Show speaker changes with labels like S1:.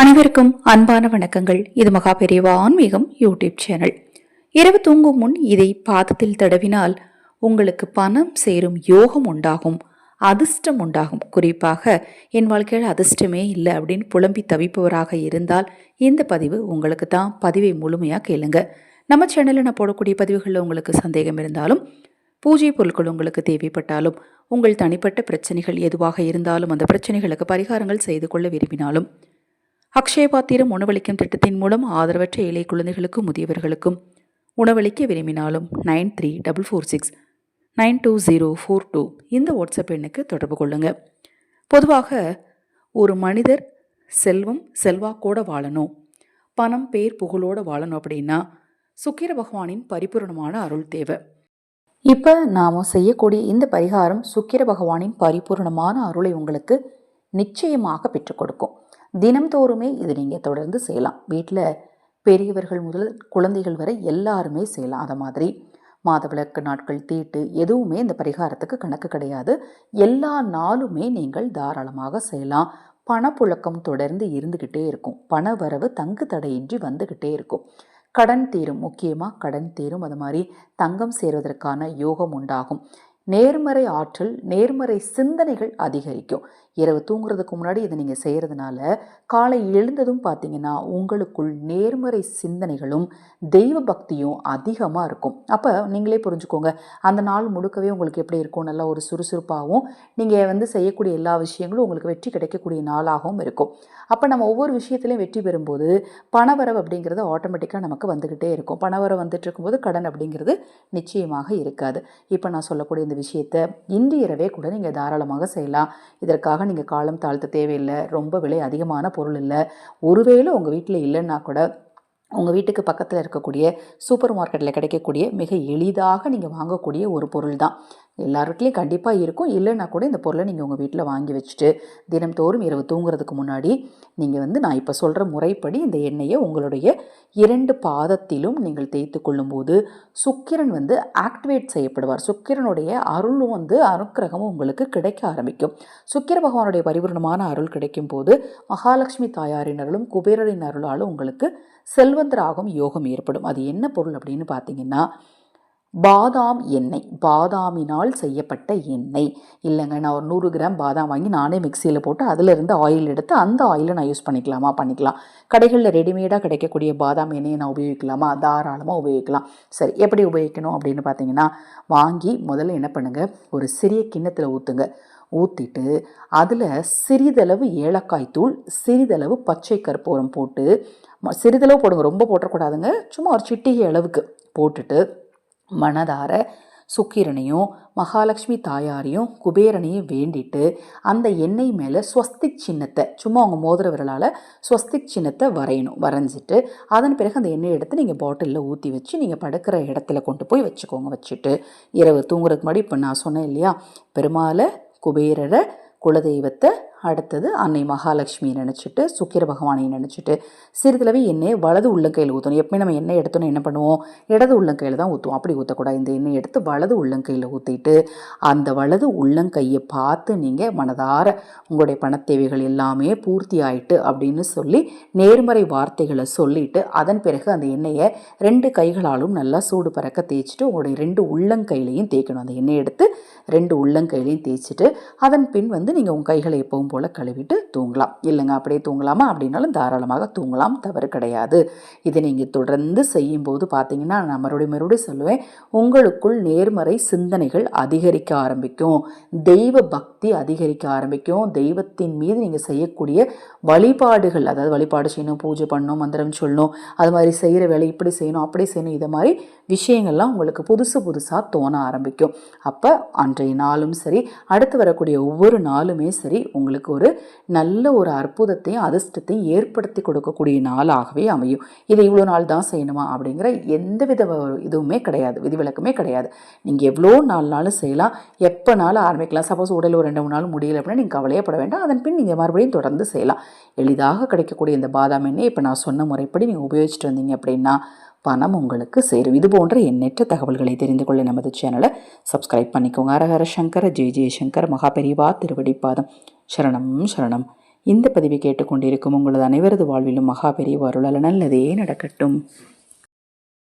S1: அனைவருக்கும் அன்பான வணக்கங்கள். இது மகா பெரியவா ஆன்மீகம் யூடியூப் சேனல். இரவு தூங்கும் முன் இதை பாதத்தில் தடவினால் உங்களுக்கு பணம் சேரும் யோகம் உண்டாகும். அதிர்ஷ்டம் உண்டாகும். குறிப்பாக என் வாழ்க்கையில் அதிர்ஷ்டமே இல்லை அப்படின்னு புலம்பி தவிப்பவராக இருந்தால் இந்த பதிவு உங்களுக்கு தான் பதிவை முழுமையாக கேளுங்க. நம்ம சேனலில் நான் போடக்கூடிய பதிவுகளில் உங்களுக்கு சந்தேகம் இருந்தாலும் பூஜை பொருட்கள் உங்களுக்கு தேவைப்பட்டாலும் உங்கள் தனிப்பட்ட பிரச்சனைகள் எதுவாக இருந்தாலும் அந்த பிரச்சனைகளுக்கு பரிகாரங்கள் செய்து கொள்ள விரும்பினாலும் அக்ஷய பாத்திரம் உணவளிக்கும் திட்டத்தின் மூலம் ஆதரவற்ற ஏழை குழந்தைகளுக்கும் முதியவர்களுக்கும் உணவளிக்க விரும்பினாலும் nine three double four six nine two zero four two இந்த வாட்ஸ்அப் எண்ணுக்கு தொடர்பு கொள்ளுங்கள் பொதுவாக ஒரு மனிதர் செல்வம் செல்வாக்கோட வாழணும். பணம் பேர் புகழோட வாழணும் அப்படின்னா சுக்கிர பகவானின் பரிபூரணமான அருள் தேவை. இப்போ நாம் செய்யக்கூடிய இந்த பரிகாரம் சுக்கிர பகவானின் பரிபூரணமான அருளை உங்களுக்கு நிச்சயமாக பெற்றுக் கொடுக்கும். தினம்தோறுமே இது நீங்கள் தொடர்ந்து செய்யலாம். வீட்டில் பெரியவர்கள் முதல் குழந்தைகள் வரை எல்லாருமே செய்யலாம். அதை மாதிரி மாதவிளக்கு நாட்கள் தீட்டு எதுவுமே இந்த பரிகாரத்துக்கு கணக்கு கிடையாது. எல்லா நாளுமே நீங்கள் தாராளமாக செய்யலாம். பணப்புழக்கம் தொடர்ந்து இருந்துக்கிட்டே இருக்கும். பண வரவு தங்கு தடையின்றி வந்துக்கிட்டே இருக்கும். கடன் தீரும் முக்கியமாக கடன் தீரும். அது மாதிரி தங்கம் சேருவதற்கான யோகம் உண்டாகும். நேர்மறை ஆற்றல் நேர்மறை சிந்தனைகள் அதிகரிக்கும். இரவு தூங்குறதுக்கு முன்னாடி இதை நீங்கள் செய்கிறதுனால காலை எழுந்ததும் பார்த்தீங்கன்னா உங்களுக்குள் நேர்மறை சிந்தனைகளும் தெய்வ பக்தியும் அதிகமாக இருக்கும். அப்போ நீங்களே புரிஞ்சுக்கோங்க அந்த நாள் முழுக்கவே உங்களுக்கு எப்படி இருக்கும்? நல்லா ஒரு சுறுசுறுப்பாகவும் நீங்கள் வந்து செய்யக்கூடிய எல்லா விஷயங்களும் உங்களுக்கு வெற்றி கிடைக்கக்கூடிய நாளாகவும் இருக்கும். அப்போ நம்ம ஒவ்வொரு விஷயத்துலையும் வெற்றி பெறும்போது பணவரவு அப்படிங்கிறது ஆட்டோமேட்டிக்காக நமக்கு வந்துக்கிட்டே இருக்கும். பணவரவு வந்துட்டு இருக்கும்போது கடன் அப்படிங்கிறது நிச்சயமாக இருக்காது. இப்போ நான் சொல்லக்கூடிய இந்த விஷயத்தை இன்று இரவே கூட நீங்கள் தாராளமாக செய்யலாம். இதற்காக நீங்கள் காலம் தாழ்த்த தேவையில்லை. ரொம்ப விலை அதிகமான பொருள் இல்லை. ஒருவேளை உங்கள் வீட்டில் இல்லைன்னா கூட உங்கள் வீட்டுக்கு பக்கத்தில் இருக்கக்கூடிய சூப்பர் மார்க்கெட்டில் கிடைக்கக்கூடிய மிக எளிதாக நீங்கள் வாங்கக்கூடிய ஒரு பொருள் தான். எல்லார் வீட்லேயும் கண்டிப்பாக இருக்கும். இல்லைன்னா கூட இந்த பொருளை நீங்கள் உங்கள் வீட்டில் வாங்கி வச்சுட்டு தினம்தோறும் இரவு தூங்குறதுக்கு முன்னாடி நீங்கள் வந்து நான் இப்போ சொல்கிற முறைப்படி இந்த எண்ணெயை உங்களுடைய இரண்டு பாதத்திலும் நீங்கள் தேய்த்து கொள்ளும்போது சுக்கிரன் வந்து ஆக்டிவேட் செய்யப்படுவார். சுக்கிரனுடைய அருளும் வந்து அனுக்கிரகமும் உங்களுக்கு கிடைக்க ஆரம்பிக்கும். சுக்கிர பகவானுடைய பரிபூர்ணமான அருள் கிடைக்கும் போது மகாலட்சுமி தாயாரின் அருளும் குபேரரின் அருளாலும் உங்களுக்கு செல்வந்தராகும் யோகம் ஏற்படும். அது என்ன பொருள் அப்படின்னு பார்த்தீங்கன்னா பாதாம் எண்ணெய். பாதாமினால் செய்யப்பட்ட எண்ணெய். இல்லைங்க நான் ஒரு நூறு கிராம் பாதாம் வாங்கி நானே மிக்சியில் போட்டு அதிலிருந்து ஆயில் எடுத்து அந்த ஆயிலை நான் யூஸ் பண்ணிக்கலாமா? பண்ணிக்கலாம். கடைகளில் ரெடிமேடாக கிடைக்கக்கூடிய பாதாம் எண்ணெயை நான் உபயோகிக்கலாமா? தாராளமாக உபயோகிக்கலாம். சரி எப்படி உபயோகிக்கணும் அப்படின்னு பார்த்தீங்கன்னா வாங்கி முதல்ல என்ன பண்ணுங்கள் ஒரு சிறிய கிண்ணத்தில் ஊற்றுங்க ஊற்றிட்டு அதில் சிறிதளவு ஏலக்காய் தூள் சிறிதளவு பச்சை கற்பூரம் போட்டு சிறிதளவு போடுங்க. ரொம்ப போட்டக்கூடாதுங்க சும்மா ஒரு சிட்டிகை அளவுக்கு போட்டுட்டு மனதார சுக்கிரனையும் மகாலட்சுமி தாயாரையும் குபேரனையும் வேண்டிட்டு அந்த எண்ணெய் மேலே ஸ்வஸ்திக் சின்னத்தை சும்மா அவங்க மோதிர விரலால் ஸ்வஸ்திக் சின்னத்தை வரையணும். வரைஞ்சிட்டு அதன் பிறகு அந்த எண்ணெய் எடுத்து நீங்கள் பாட்டிலில் ஊற்றி வச்சு நீங்கள் படுக்கிற இடத்துல கொண்டு போய் வச்சுக்கோங்க. வச்சுட்டு இரவு தூங்குறதுக்கு முன்னாடி இப்போ நான் சொன்னேன் இல்லையா பெருமாளை குபேரரை குலதெய்வத்தை அடுத்தது அன்னை மகாலட்சுமியை நினச்சிட்டு சுக்கிர பகவானை நினச்சிட்டு சிறிதளவு எண்ணெய் வலது உள்ளங்கையில் ஊற்றணும் எப்போயும் நம்ம எண்ணெய் எடுத்தோன்னு என்ன பண்ணுவோம்? இடது உள்ளங்கையில் தான் ஊற்றுவோம் அப்படி ஊற்றக்கூடாது இந்த எண்ணெய் எடுத்து வலது உள்ளங்கையில் ஊற்றிட்டு அந்த வலது உள்ளங்கையை பார்த்து நீங்கள் மனதார உங்களுடைய பணத்தேவைகள் எல்லாமே பூர்த்தி ஆயிட்டு அப்படின்னு சொல்லி நேர்மறை வார்த்தைகளை சொல்லிட்டு அதன் பிறகு அந்த எண்ணெயை ரெண்டு கைகளாலும் நல்லா சூடு பறக்க தேய்ச்சிட்டு உங்களுடைய ரெண்டு உள்ளங்கையிலையும் தேய்க்கணும். அந்த எண்ணெய் எடுத்து ரெண்டு உள்ளங்கையிலையும் தேய்ச்சிட்டு அதன் பின் வந்து நீங்கள் உங்கள் கைகளை எப்பவும் போல் கழுவிட்டு தூங்கலாம். இல்லைங்க அப்படியே தூங்கலாமா? அப்படின்னாலும் தாராளமாக தூங்கலாம் தவறு கிடையாது. இதை நீங்கள் தொடர்ந்து செய்யும்போது பார்த்தீங்கன்னா நான் மறுபடியும் மறுபடியும் சொல்லுவேன் உங்களுக்குள் நேர்மறை சிந்தனைகள் அதிகரிக்க ஆரம்பிக்கும். தெய்வ பக்தி அதிகரிக்க ஆரம்பிக்கும். தெய்வத்தின் மீது நீங்கள் செய்யக்கூடிய வழிபாடுகள் அதாவது வழிபாடு செய்யணும் பூஜை பண்ணணும் மந்திரம் சொல்லணும் அது மாதிரி செய்கிற வேலை இப்படி செய்யணும் அப்படி செய்யணும் இதை மாதிரி விஷயங்கள்லாம் உங்களுக்கு புதுசு புதுசாக தோண ஆரம்பிக்கும். அப்போ அன்றைய நாளும் சரி அடுத்து வரக்கூடிய ஒவ்வொரு நாளுமே சரி உங்களுக்கு ஒரு நல்ல ஒரு அற்புதத்தையும் அதிர்ஷ்டத்தையும் ஏற்படுத்தி கொடுக்கக்கூடிய நாளாகவே அமையும். இதை இவ்வளோ நாள் தான் செய்யணுமா அப்படிங்கிற எந்த வித இதுவுமே கிடையாது விதிவிலக்குமே கிடையாது. நீங்கள் எவ்வளோ நாலு நாளும் செய்யலாம். எப்போனாலும் ஆரம்பிக்கலாம். சப்போஸ் உடல் ஒரு ரெண்டு மூணு நாள் முடியல அப்படின்னா நீங்கள் கவலையப்பட வேண்டாம். அதன் பின் நீங்கள் மறுபடியும் தொடர்ந்து செய்யலாம். எளிதாக கிடைக்கக்கூடிய இந்த பாதாம் எண்ணெய் இப்போ நான் சொன்ன முறைப்படி நீங்கள் உபயோகிச்சுட்டு வந்தீங்க அப்படின்னா பணம் உங்களுக்கு சேரும். இது போன்ற எண்ணற்ற தகவல்களை தெரிந்து கொள்ள நமது சேனலை சப்ஸ்கிரைப் பண்ணிக்கோங்க. ஹரஹர சங்கர ஜெய ஜெயசங்கர் மகாபெரிவா திருவடிப்பாதம். சரணம் சரணம். இந்த பதிவை கேட்டுக்கொண்டிருக்கும் உங்களது அனைவரது வாழ்விலும் மகா பெரிய அருளால் நல்லதே நடக்கட்டும்.